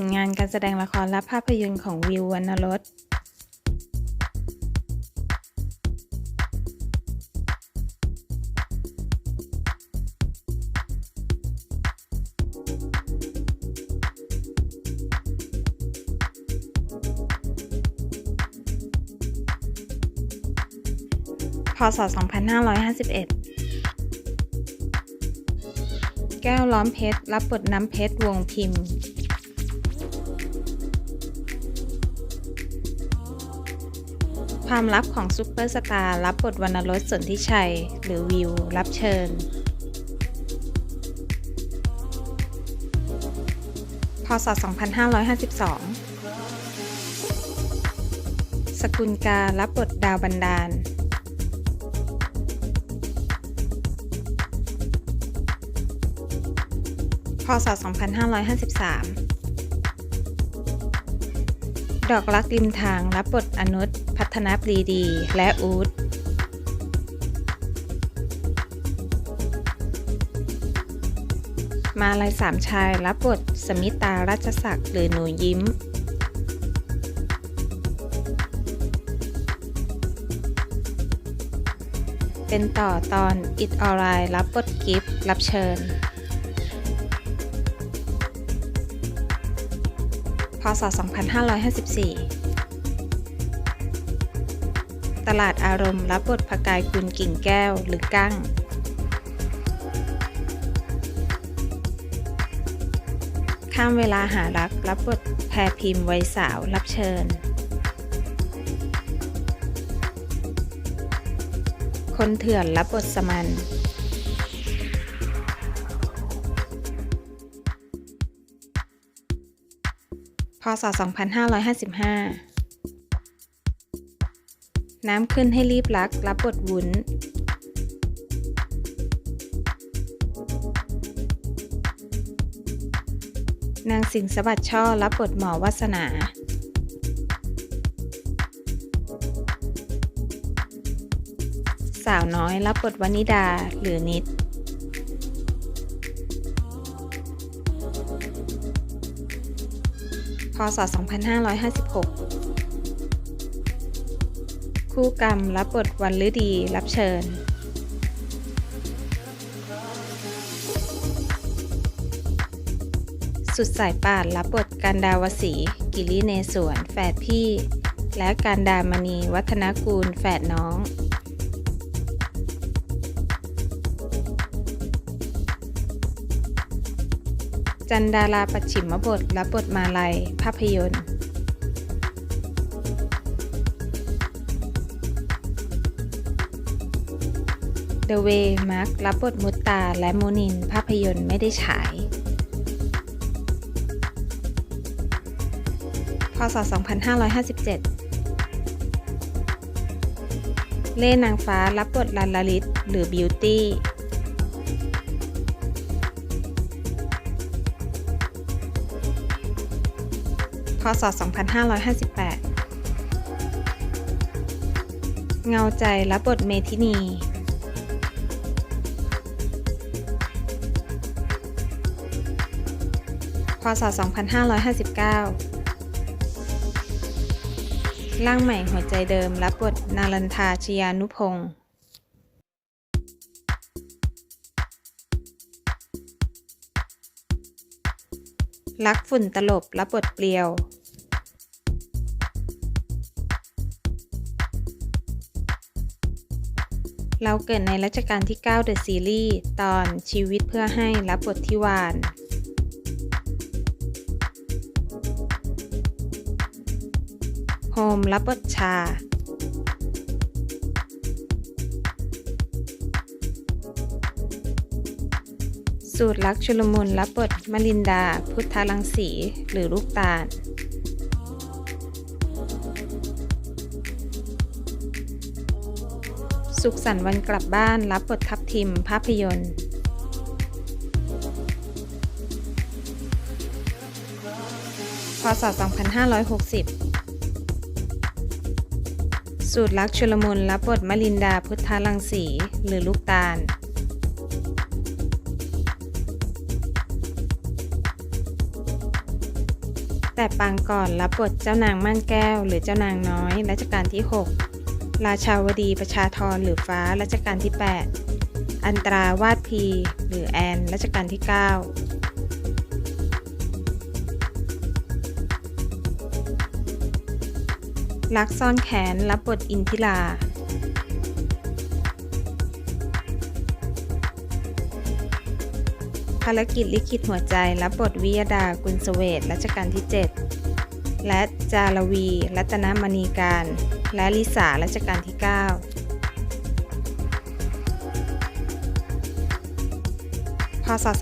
ลงานการแสดงละครและภาพยนตร์ของวิววรรณรสพศ 2551 แก้วล้อมเพชร รับบทน้ำเพชร วงพิมพ์ ความลับของซุปเปอร์สตาร์รับบทวรรณรสสนธิชัย หรือวิว รับเชิญ พศ 2552 สกุลการับบทดาวบันดาล พศ 2553 ดอกรักริมทางรับบทอนุช พัฒนาปรีดี และอูดมาลายสามชายรับบทสมิตาราชศักดิ์หรือหนูยิ้ม เป็นต่อตอน It Alright รับบทกิฟต์รับเชิญ พศ 2554 ตลาดอารมณ์รับบทพกายคุณกิ่งแก้วหรือกั้งข้ามเวลาหารักรับบทแพรพิมพ์วัยสาวรับเชิญ คนเถื่อนรับบทสมัน พศ 2555 น้ำขึ้นให้รีบรัก รับบทวุ้น นางสิงสะบัดช่อ รับบทหมอวาสนา สาวน้อย รับบทวนิดา หรือนิด พศ 2556 คู่กรรมรับบทวันฤดี รับเชิญ สุดสายป่านรับบทการดาวสีกิริเนศวรแฝดพี่ และการดามณีวัฒนกูลแฝดน้องจันดาราปัจฉิมบทรับบทมาลัย ภาพยนตร์ The Way มาร์ครับบทมุตตาและโมนิน ภาพยนตร์ไม่ได้ฉาย พศ 2557 เล่นางฟ้ารับบทลันลลิต หรือบิวตี้พศ 2558 เงาใจรับบทเมทินี พศ 2559 ร่างใหม่หัวใจเดิมรับบทนารันทาชยานุพงศ์รักฝุ่นตลบรับบทเปลียว เราเกิดในรัชกาลที่9 The Series ตอนชีวิตเพื่อให้รับบททิวาน โฮมรับบทชา สูตรรักชุลมุนรับบทมลินดา พุทธลังสี หรือลูกตาลสุขสันต์วันกลับบ้านรับบททับทิมภาพยนตร์ พศ 2560 สูตรรักชุลมุนรับบทมลินดาพุทธลังสี หรือลูกตาล แต่ปางก่อนรับบทเจ้านางม่านแก้ว หรือเจ้านางน้อยรัชกาลที่ 6 ราชาวดีประชาธรหรือฟ้ารัชกาลที่ 8 อันตราวาดพี หรือแอนรัชกาลที่ 9 ลักซ่อนแขนรับบทอินทิราภารกิจลิขิตหัวใจรับบทวิยดากุลเสเวตรัชกาลที่ 7 และจารวี รัตนมณีการ และลิสารัชกาลที่ 9 พศ 2561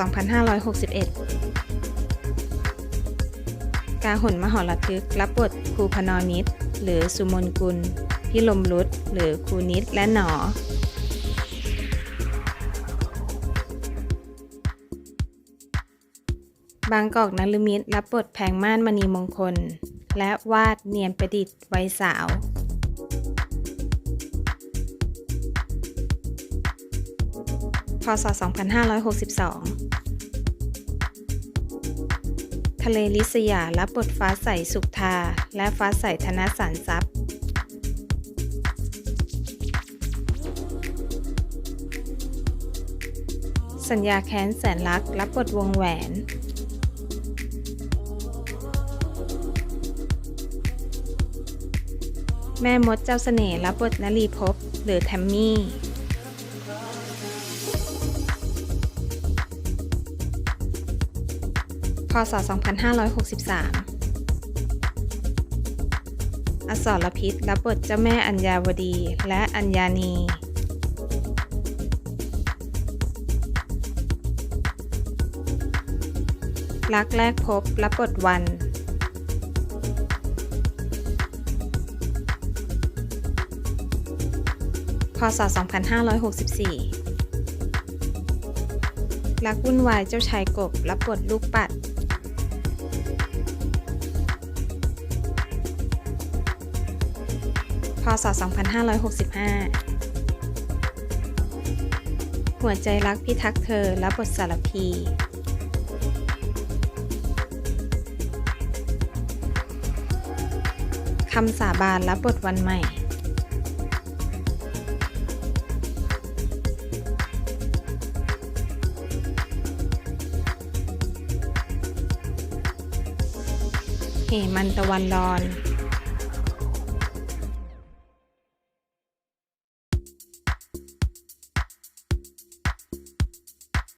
กาหนมหรทึกรับบทครูพนอนิต หรือสุมนกุล พิลมรุตหรือครูนิตและหนอบางกอกนลมิตรรับบทแพงม่านมณีมงคล และวาดเนียนประดิษฐ์ไวสาว พศ 2562 ทะเลลิสยารับบทฟ้าใสสุขทา และฟ้าใสธนสารทรัพย์ สัญญาแค้นแสนรัก รับบทวงแหวน แม่มดเจ้าเสน่ห์รับบทนลีภพหรือแทมมี่ พศ 2563 อสรพิษรับบทเจ้าแม่อัญญาวดีและอัญญานี รักแรกพบรับบทวัน พศ 2564รักวุ่นวายเจ้าชายกบรับบทลูกปัด ศ 2565 หัวใจรักพิทักษ์เธอรับบทสารพีคำสาบานรับบทวันใหม่ เหมันตะวันรอน